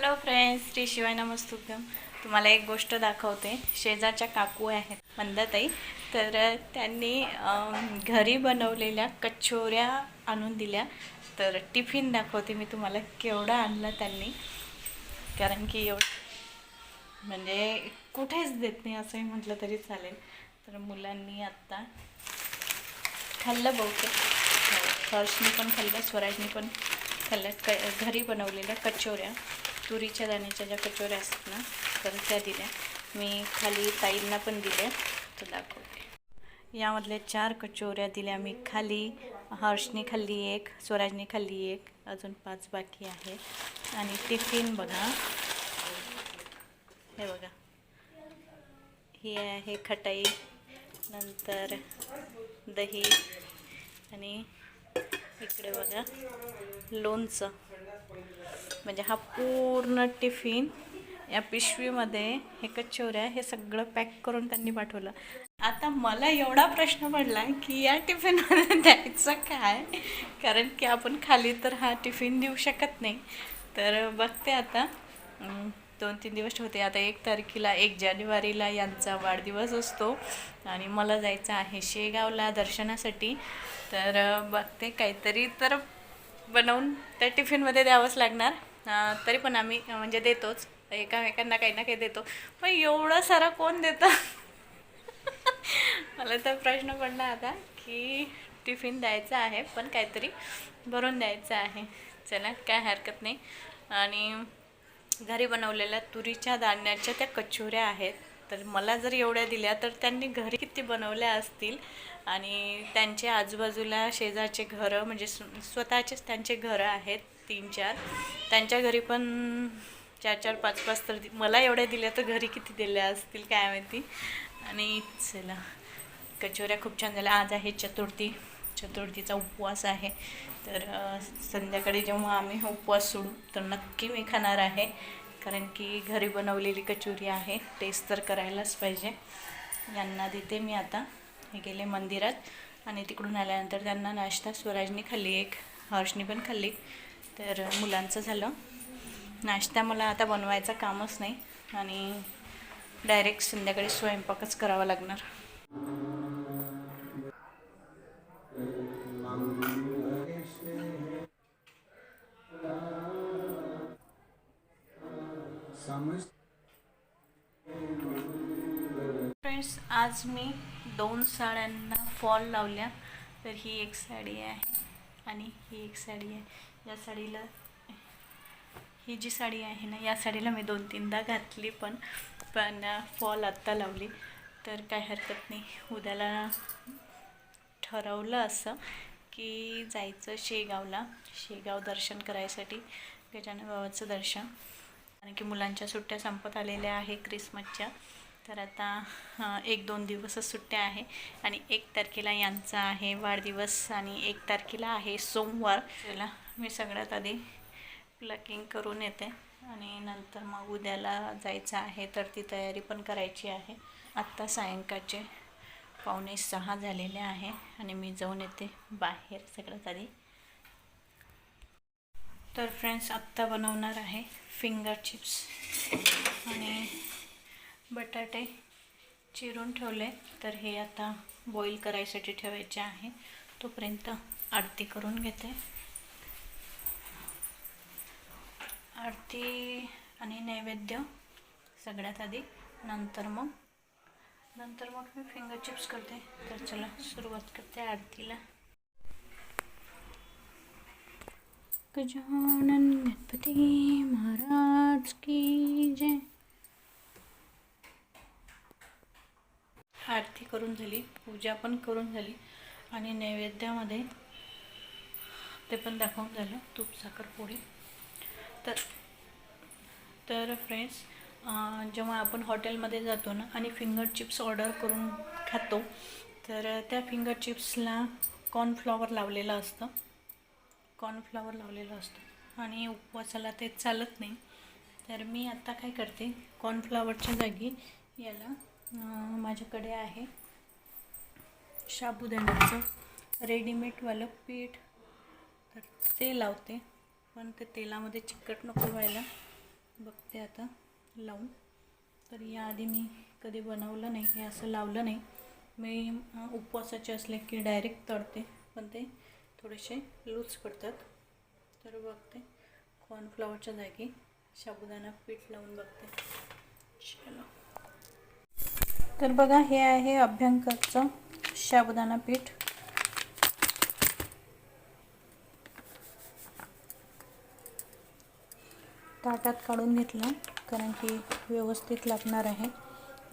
Hello friends Shri शिवाय नमस्तुभ्यम. तुम्हाला एक गोष्ट दाखवते. शेजारच्या काकू आहेत मंदाताई. तर त्यांनी घरी बनवलेल्या कचोऱ्या आणून दिल्या. तर टिफिन दाखवते मी तुम्हाला केवढा आणला त्यांनी. कारण की एवढं म्हणजे कुठेच देत नाही असंही म्हटलं तरी चालेल. तर मुलांनी आत्ता खाल्लं बहुतेक. हो, हर्षनी पण खाल्लं स्वराजनी पण खाल्लं क घरी बनवलेल्या कचोऱ्या. तुरीच्या दाण्याच्या ज्या कचोऱ्या असतात ना तर त्या दिल्या. मी खाली ताईंना पण दिल्या. तर दाखवते. यामधल्या चार कचोऱ्या दिल्या मी खाली. हर्षने खाल्ली एक स्वराजने खाल्ली एक अजून पाच बाकी आहे. आणि टिफिन बघा. हे बघा. ही आहे खटाई नंतर दही आणि इकडे बघा लोणचं. म्हणजे हा पूर्ण टिफिन या पिशवीमध्ये हे कच्चोऱ्या हे सगळं पॅक करून त्यांनी पाठवलं. आता मला एवढा प्रश्न पडला की या टिफिनमध्ये द्यायचं काय? कारण की आपण खाली तर हा टिफिन देऊ शकत नाही. तर बघते आता. दोन तीन दिवस होते. आता एक तारखेला एक जानेवारीला यांचा वाढदिवस असतो आणि मला जायचं आहे शेगावला दर्शनासाठी. तर बघते काहीतरी. तर बनवून त्या टिफिनमध्ये द्यावंच लागणार. तरी पण आम्ही म्हणजे देतोच. एकामेकांना काही ना काही देतो. पण एवढं सारं कोण देतं? मला तर प्रश्न पडला आता की टिफिन द्यायचा आहे पण काहीतरी भरून द्यायचं आहे. चला काय हरकत नाही. आणि घरी बनवलेल्या तुरीच्या दाण्याच्या त्या कचोऱ्या आहेत. तर मला जर एवढ्या दिल्या तर त्यांनी घरी किती बनवल्या असतील? आणि त्यांचे आजूबाजूला शेजारचे घरं म्हणजे स्वतःचेच त्यांचे घरं आहेत तीन चार. त्यांच्या घरी पण चार चार पाच पाच तर मला एवढ्या दिल्या तर घरी किती दिल्या असतील काय माहिती? आणि चला कचोऱ्या खूप छान झाल्या. आज आहे चतुर्थी. चतुर्थीचा उपवास आहे. तर संध्याकाळी जेव्हा आम्ही उपवास सोडू तर नक्की मी खाणार आहे. कारण की घरी बनवलेली कचोरी आहे टेस्ट तर करायलाच पाहिजे. यांना देते मी आता. हे गेले मंदिरात. आणि तिकडून आल्यानंतर त्यांना नाश्ता. स्वराजनी खाल्ली एक हर्षनी पण खाल्ली. तर मुलांचं झालं. नाश्ता मला आता बनवायचं कामच नाही. आणि डायरेक्ट संध्याकाळी स्वयंपाकच करावा लागणार. फ्रेंड्स आज मी दोन साड्यांना फॉल लावल्या. तर ही एक साडी आहे आणि ही एक साडी आहे. या साडीला ही जी साडी आहे ना या साडीला मी दोन तीनदा घातली पण पण फॉल आत्ता लावली. तर काय हरकत नाही. उद्याला ठरवलं असं. की जायचं शेगावला. शेगाव दर्शन करायसाठी. गजानन बाबाचं दर्शन. कारण की मुलांच्या सुट्ट्या संपत आलेल्या आहे क्रिसमसच्या तर आता एक दोन दिवसच सुट्ट्या आहे. आणि एक तारखेला यांचा आहे वाढदिवस आणि एक तारखेला आहे सोमवार. त्याला मी सगळ्यात आधी प्लकिंग करून येते. आणि नंतर मग उद्याला जायचं आहे तर ती तयारी पण करायची आहे. आत्ता सायंकाळचे. पावणे सहा झालेले आहे आणि मी जाऊन येते बाहेर सगळ्यात आधी. तर फ्रेंड्स आत्ता बनवणार आहे फिंगर चिप्स आणि बटाटे चिरून ठेवले. तर हे आता बॉईल करायसाठी ठेवायचे आहे. तोपर्यंत आरती करून घेते. आरती आणि नैवेद्य सगळ्यात आधी. नंतर मग नंतर मग मी फिंगर चिप्स करते. तर चला सुरुवात करते आरतीला. गजानन गणपती महाराज की जय. आरती करून झाली पूजा पण करून झाली आणि नैवेद्यामध्ये ते पण दाखवून झालं तूप साखर पोळी. तर तर फ्रेंड्स जेव्हा आपण हॉटेलमध्ये जातो ना आणि फिंगर चिप्स ऑर्डर करून खातो तर त्या फिंगर चिप्सला कॉर्नफ्लॉवर लावलेलं असतं. कॉर्नफ्लॉवर लावलेलं असतं. आणि उपवासाला ते चालत नाही. तर मी आत्ता काय करते कॉर्नफ्लॉवरच्या जागी याला माझ्याकडे आहे साबुदाण्याचं रेडीमेडवालं पीठ. तर ते लावते. पण ते तेलामध्ये चिकट नको व्हायला. बघते आता. लावून. तर याआधी मी कधी बनवलं नाही हे असं लावलं नाही. मी उपवासाचे असले की डायरेक्ट तळते पण ते थोडेसे लूज पडतात. तर बघते कॉर्नफ्लॉवरच्या जागी साबुदाणा पीठ लावून बघते. चलो. तर बघा हे आहे अभ्यंकरचं साबुदाणा पीठ. ताटात काढून घेतलं. कारण की व्यवस्थित लागणार आहे.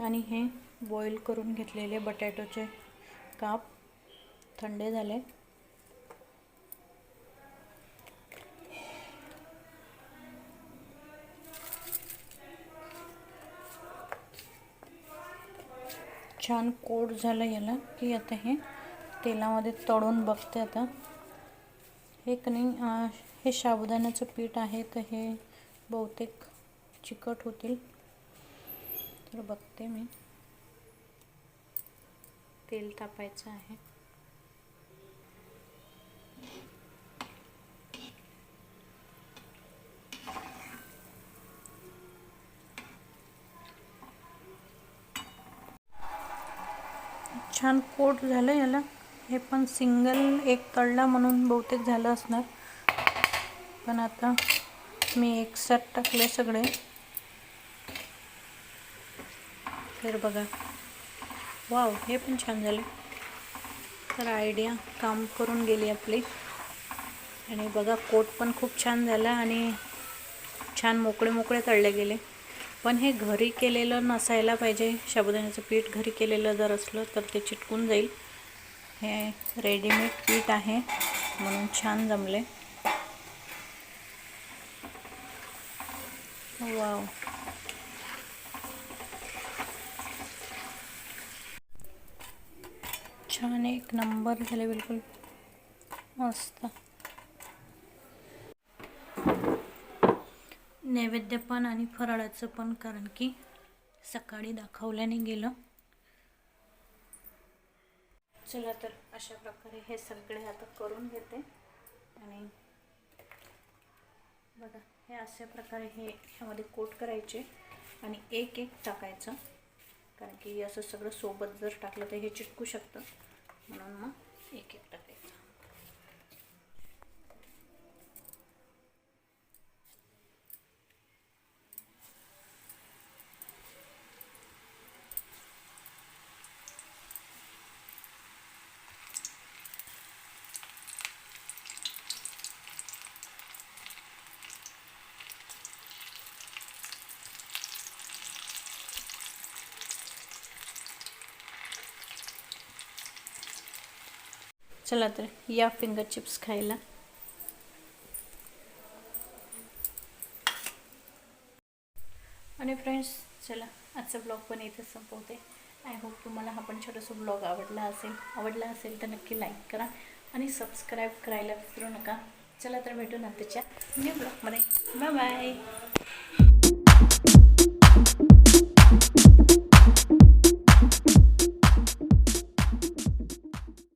आणि हे बॉईल करून घेतलेले बटॅटोचे काप थंडे झाले. छान कोट झालं याला की आता हे तेलामध्ये तळून बघते आता. हे कणी हे साबुदाण्याचं पीठ आहे तर हे बहुतेक चिकट होतील. तर बघते मी. तेल तापायचं आहे. छान कोट झालं याला. हे पण सिंगल एक तळला म्हणून बहुतेक झालं असणार. पण आता मी एकसाथ टाकले सगळे. तर बघा. वाव हे पण छान झाले. तर आयडिया काम करून गेली आपली. आणि बघा कोट पण खूप छान झाला आणि छान मोकळे मोकळे तळले गेले. पण हे घरी केलेलं नसायला पाहिजे. साबुदाण्याचं पीठ घरी केलेलं जर असलं तर ते चिटकून जाईल. हे रेडीमेड पीठ आहे. म्हणून छान जमले. वाव. छान एक नंबर झाले बिलकुल. मस्त. नैवेद्य पण आणि फराळाचं पण कारण की सकाळी दाखवल्याने गेलं. चला तर अशा प्रकारे हे सगळे आता करून घेते. आणि बघा हे अशा प्रकारे हे ह्यामध्ये कोट करायचे आणि एक एक टाकायचं. कारण की असं सगळं सोबत जर टाकलं तर हे चिटकू शकतं. म्हणून मग एक एक टाकायचं चला तर या फिंगर चिप्स खायला. आणि फ्रेंड्स चला आजचा ब्लॉग पण इथे संपवते. आय होप तुम्हाला हा पण छोटासा ब्लॉग आवडला असेल. आवडला असेल तर नक्की लाईक करा आणि सबस्क्राईब करायला विसरू नका. चला तर भेटू नंतरच्या न्यू ब्लॉगमध्ये बाय बाय